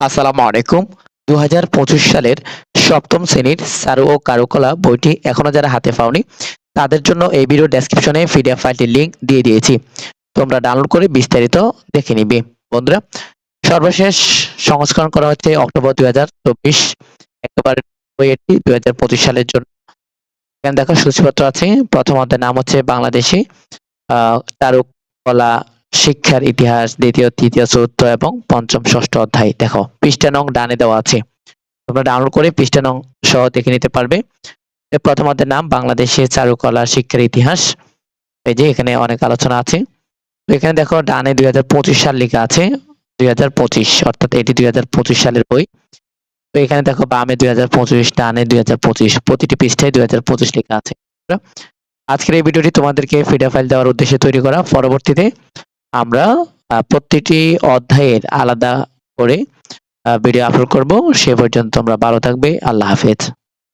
আসসালামু আলাইকুম। দু হাজার পঁচিশ সালের সপ্তম শ্রেণির সারু ও কারুকলা বইটি এখনও যারা হাতে পাওনি, তাদের জন্য এই ভিডিও ডেসক্রিপশনে পিডিএফ ফাইলটির লিংক দিয়ে দিয়েছি। তোমরা ডাউনলোড করে বিস্তারিত দেখে নিবে। বন্ধুরা, সর্বশেষ সংস্করণ করা হচ্ছে অক্টোবর দুই হাজার চব্বিশ। একেবারে বই এটি দুই হাজার পঁচিশ সালের জন্য। এখানে দেখো সূচিপত্র আছে। প্রথম নাম হচ্ছে বাংলাদেশি, আহ চারুকলা শিক্ষার ইতিহাস, দ্বিতীয়, তৃতীয়, চতুর্থ এবং পঞ্চম, ষষ্ঠ অধ্যায়। দেখো, পৃষ্ঠা নং ডানে দেওয়া আছে। তোমরা ডাউনলোড করে পৃষ্ঠা নং সহ দেখে নিতে পারবে। প্রথম নাম বাংলাদেশের চারুকলা শিক্ষার ইতিহাস। এই যে এখানে অনেক আলোচনা আছে। এখানে দেখো, ডানে দুই হাজার পঁচিশ সাল লেখা আছে। দুই হাজার পঁচিশ, অর্থাৎ এটি দুই হাজার পঁচিশ সালের বই। তো এখানে দেখো, বামে দুই হাজার পঁচিশ, ডানে দুই হাজার পঁচিশ, প্রতিটি পৃষ্ঠায় দুই হাজার পঁচিশ লেখা আছে। আজকের এই ভিডিওটি তোমাদেরকে ফিডা ফাইল দেওয়ার উদ্দেশ্যে তৈরি করা। পরবর্তীতে আমরা প্রত্যেকটি অধ্যায়ের আলাদা করে ভিডিও আপলোড করব। সে পর্যন্ত তোমরা ভালো থাকবে। আল্লাহ হাফেজ।